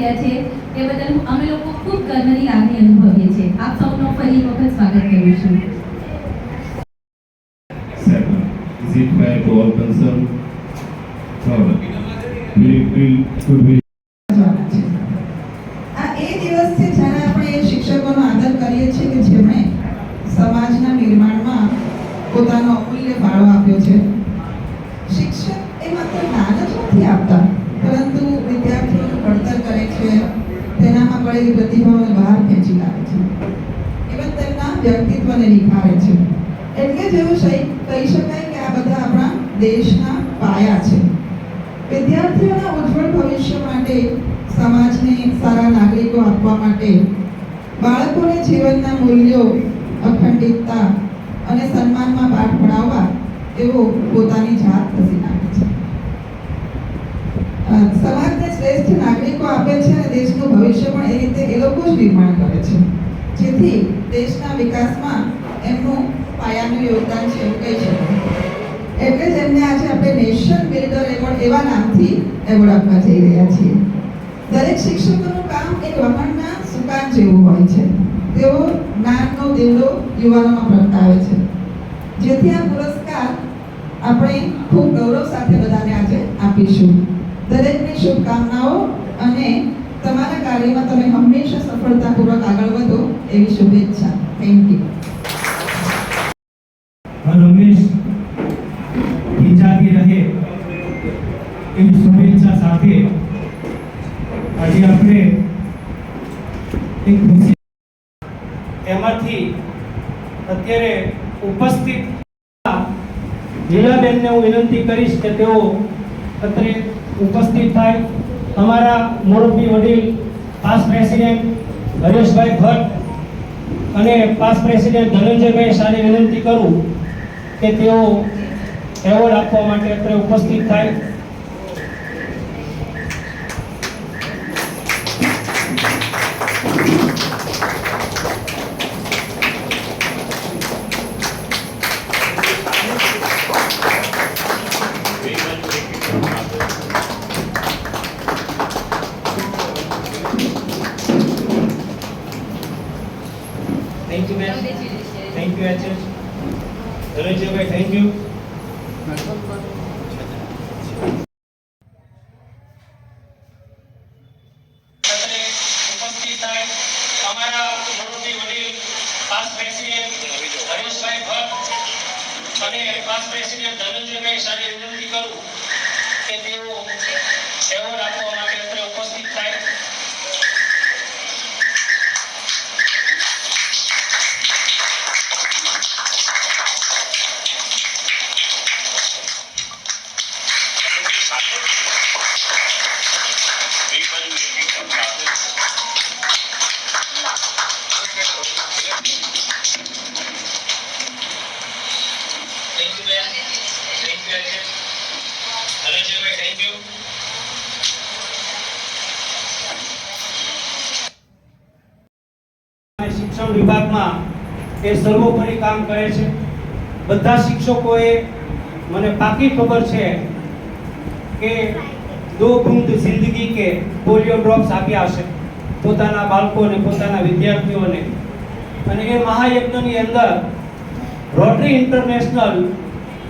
રહ્યા છે એ બદલ અમે લોકો ખૂબ ગર્વની લાગણી અનુભવીએ છીએ. આપ સૌનો ફરી વખત સ્વાગત કરું છું. Is it fair to all concerned? Will it be, could સમાજના નિર્માણમાં પોતાનો અમૂલ્ય ફાળો આપ્યો છે શિક્ષક એ માત્ર જ્ઞાન જ નથી આપતા પરંતુ વિદ્યાર્થીઓનું ઘડતર કરે છે પડેલી પ્રતિભાઓને બહાર ખેંચી લાવે છે. ઇવન તેમના વ્યક્તિત્વને નિખારે છે. એટલે જ એવું કહી શકાય કે આ બધા આપણા દેશના પાયા છે. વિદ્યાર્થીઓના ઉજ્જવળ ભવિષ્ય માટે, સમાજને સારા નાગરિકો આપવા માટે, બાળકોને જીવનના મૂલ્યો અખંડિતતા અને સન્માનમાં પાઠ ભણાવવા તેઓ પોતાની જાત ખસી નાખે છે. સમાજને શ્રેષ્ઠ નાગરિકો આપે છે અને દેશનું ભવિષ્ય પણ એ રીતે એ લોકો જ નિર્માણ કરે છે. જેથી દેશના વિકાસમાં એમનું પાયાનું યોગદાન છે એવું કહી શકાય. એટલે જ એમને આજે આપણે નેશન બિલ્ડર એવોર્ડ એવા નામથી એવોર્ડ આપવા જઈ રહ્યા છીએ. દરેક શિક્ષકોનું કામ એક વહાણના સુકાન જેવું હોય છે. તેઓ જ્ઞાનનો દીવડો યુવાનોમાં પ્રગટાવે છે. જેથી આ પુરસ્કાર આપણે ખૂબ ગૌરવ સાથે બધાને આજે આપીશું. દરેકની શુભકામનાઓ અને તમારા કાર્યમાં તમે હંમેશા સફળતાપૂર્વક આગળ વધો એવી શુભેચ્છા. થેન્ક યુ રમેશ હિંજાતી રહે એવી શુભેચ્છા સાથે આજે આપણે એક એમાંથી અત્યારે ઉપસ્થિત લીલાબેનને હું વિનંતી કરીશ કે તેઓ અત્રે ઉપસ્થિત થાય. અમારા મોરબી વડીલ પાસ પ્રેસિડેન્ટ હરેશભાઈ ભટ્ટ અને પાસ પ્રેસિડેન્ટ ધનંજયભાઈ સારી વિનંતી કરું કે તેઓ એવોર્ડ આપવા માટે અત્રે ઉપસ્થિત થાય. Thank you ma'am thank you H ધનંજયભાઈ thank you અત્રે ઉપસ્થિત થાય અમારા મોરબી વડીલ પાસ પ્રેસિડેન્ટ હરેશભાઈ ભટ્ટ અને પાસ પ્રેસિડેન્ટ ધનંજયભાઈ શાહને વિનંતી કરું કે તેઓ એવોર્ડ આપવા માટે અત્રે ઉપસ્થિત થાય. શિક્ષણ વિભાગમાં એ સર્વોપરી કામ કરે છે. બધા શિક્ષકોએ મને પાકી ખબર છે કે દો બુંદ જિંદગી કે પોલિયો ડ્રોપ્સ આપ્યા હશે પોતાના બાળકોને, પોતાના વિદ્યાર્થીઓને. અને એ મહાયજ્ઞની અંદર રોટરી ઇન્ટરનેશનલ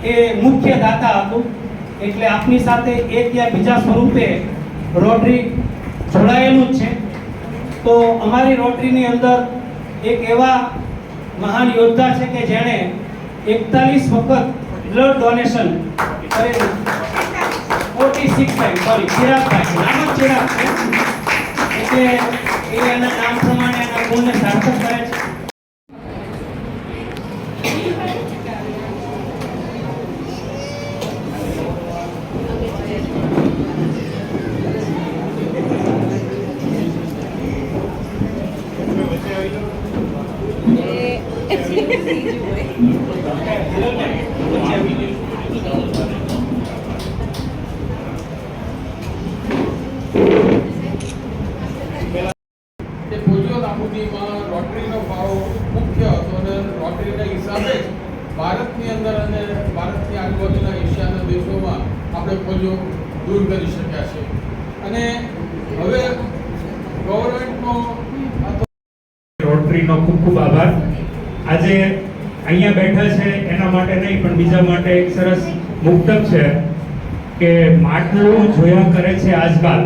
એ મુખ્ય દાતા હતું. એટલે આપની સાથે એક યા બીજા સ્વરૂપે રોટરી જોડાયેલું જ છે. તો અમારી રોટરીની અંદર એક એવા મહાન યોદ્ધા છે કે જેણે એકતાલીસ વખત બ્લડ ડોનેશન કરેલું. ફોર્ટી સિક્સ ટાઈમ સોરી ચિરાગભાઈ નામ જ ચિરાગ છે. એટલે એ એના નામ પ્રમાણે એના ગુણને સાર્થક કરે છે તે પોલિયો નાબૂદીમાં રોટરીનો ફાળો મુખ્ય હતો અને રોટરીના હિસાબે જ ભારતની અંદર અને ભારતની આજુબાજુના એશિયાના દેશોમાં આપણે પોલિયો દૂર કરી શક્યા છે. અને હવે ગવર્મેન્ટનો રોટરીનો ખૂબ ખૂબ આભાર. આજે અહીંયા બેઠા છે, એના માટે નહીં, પણ બીજા માટે એક સરસ મુક્તક છે કે માટલું જોયા કરે છે આજકાલ.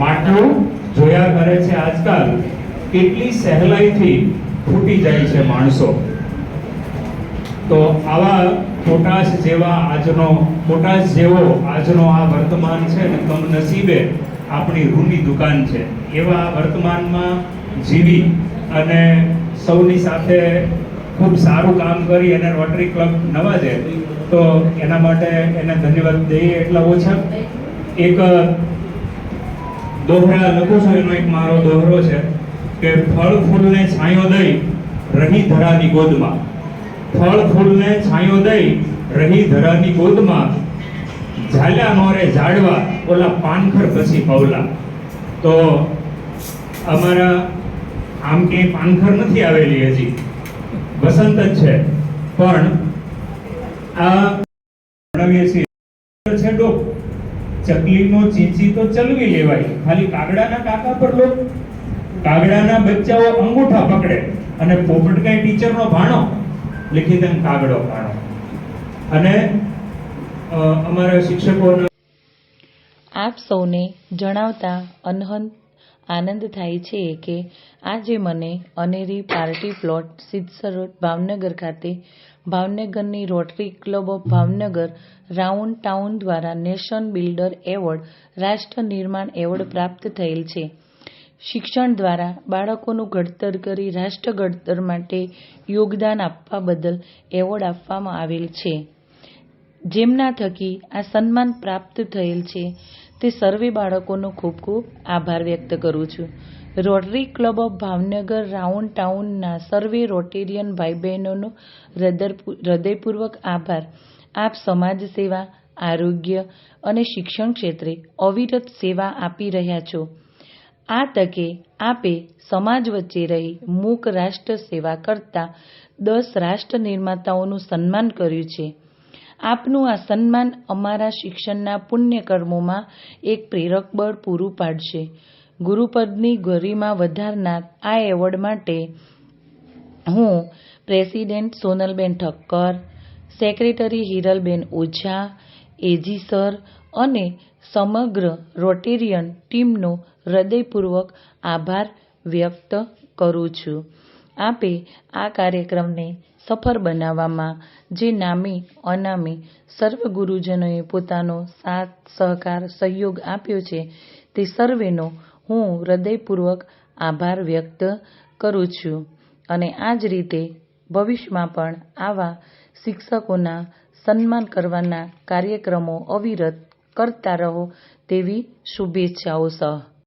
માટલું જોયા કરે છે આજકાલ. કેટલી સહેલાઈથી ફૂટી જાય છે માણસો. તો આવા પોટાશ જેવા આજનો પોટાશ જેવો આજનો આ વર્તમાન છે ને કમનસીબે આપણી રૂની દુકાન છે. એવા વર્તમાનમાં જીવી અને સૌની સાથે ખૂબ સારું કામ કરી અને રોટરી ક્લબ નવાજે તો એના માટે એને ધન્યવાદ દઈએ એટલા ઓછા. એક દોહરા લખું છું એનો એક મારો દોહરો છે કે ફળ, ફૂલને છાંયો દઈ રહી ધરાની ગોદમાં. ફળ, ફૂલને છાંયો દઈ રહી ધરાની ગોદમાં. ઝાલ્યા મોરે ઝાડવા, ઓલા પાનખર પછી પવલા તો અમારા આમ કે પાનખર નથી આવેલી હજી. વસંત જ છે. પણ આ ભણાવીએ છીએ. છે ડોક. ચકલીનો ચીંચી તો ચલવી લેવાય. ખાલી કાગડાના કાકા પર લો. કાગડાના બચ્ચાઓ અંગૂઠા પકડે. અને પોપટકાઈ ટીચરનો ભાણો લીખી દે કાગડો ભાણો અને અમારા શિક્ષકોના આપ સૌને જણાવતા અનહદ આનંદ થાય છે કે આજે મને અનેરી પાર્ટી પ્લોટ સિદ્સર ભાવનગર ખાતે ભાવનગરની Rotary club of Bhavnagar round town દ્વારા નેશન બિલ્ડર એવોર્ડ, રાષ્ટ્ર નિર્માણ એવોર્ડ પ્રાપ્ત થયેલ છે. શિક્ષણ દ્વારા બાળકોનું ઘડતર કરી રાષ્ટ્ર ઘડતર માટે યોગદાન આપવા બદલ એવોર્ડ આપવામાં આવેલ છે. જેમના થકી આ સન્માન પ્રાપ્ત થયેલ છે. તે સર્વે બાળકોનો ખૂબ ખૂબ આભાર વ્યક્ત કરું છું. Rotary club of Bhavnagar round ટાઉનના સર્વે રોટેરિયન ભાઈ બહેનોનો હૃદયપૂ- હૃદયપૂર્વક આભાર. આપ સમાજ સેવા, આરોગ્ય અને શિક્ષણ ક્ષેત્રે અવિરત સેવા આપી રહ્યા છો. આ તકે આપે સમાજ વચ્ચે રહી મૂક રાષ્ટ્ર સેવા કરતા દસ રાષ્ટ્ર નિર્માતાઓનું સન્માન કર્યું છે. આપનું આ સન્માન અમારા શિક્ષણના પુણ્ય કર્મોમાં એક પ્રેરક બળ પૂરું પાડશે. ગુરુપદની ગરિમા વધારનાર આ એવોર્ડ માટે હું president Sonalben Thakkar, secretary Hiralben Oza, AG sir અને સમગ્ર રોટેરિયન ટીમનો હૃદયપૂર્વક આભાર વ્યક્ત કરું છું. આપે આ કાર્યક્રમને સફળ બનાવવામાં, જે નામી, અનામી સર્વ ગુરુજનોએ પોતાનો સાથ, સહકાર, સહયોગ આપ્યો છે, તે સર્વેનો હું હૃદયપૂર્વક આભાર વ્યક્ત કરું છું. અને આ જ રીતે ભવિષ્યમાં પણ આવા શિક્ષકોના સન્માન કરવાના કાર્યક્રમો અવિરત કરતા રહો તેવી શુભેચ્છાઓ સહ.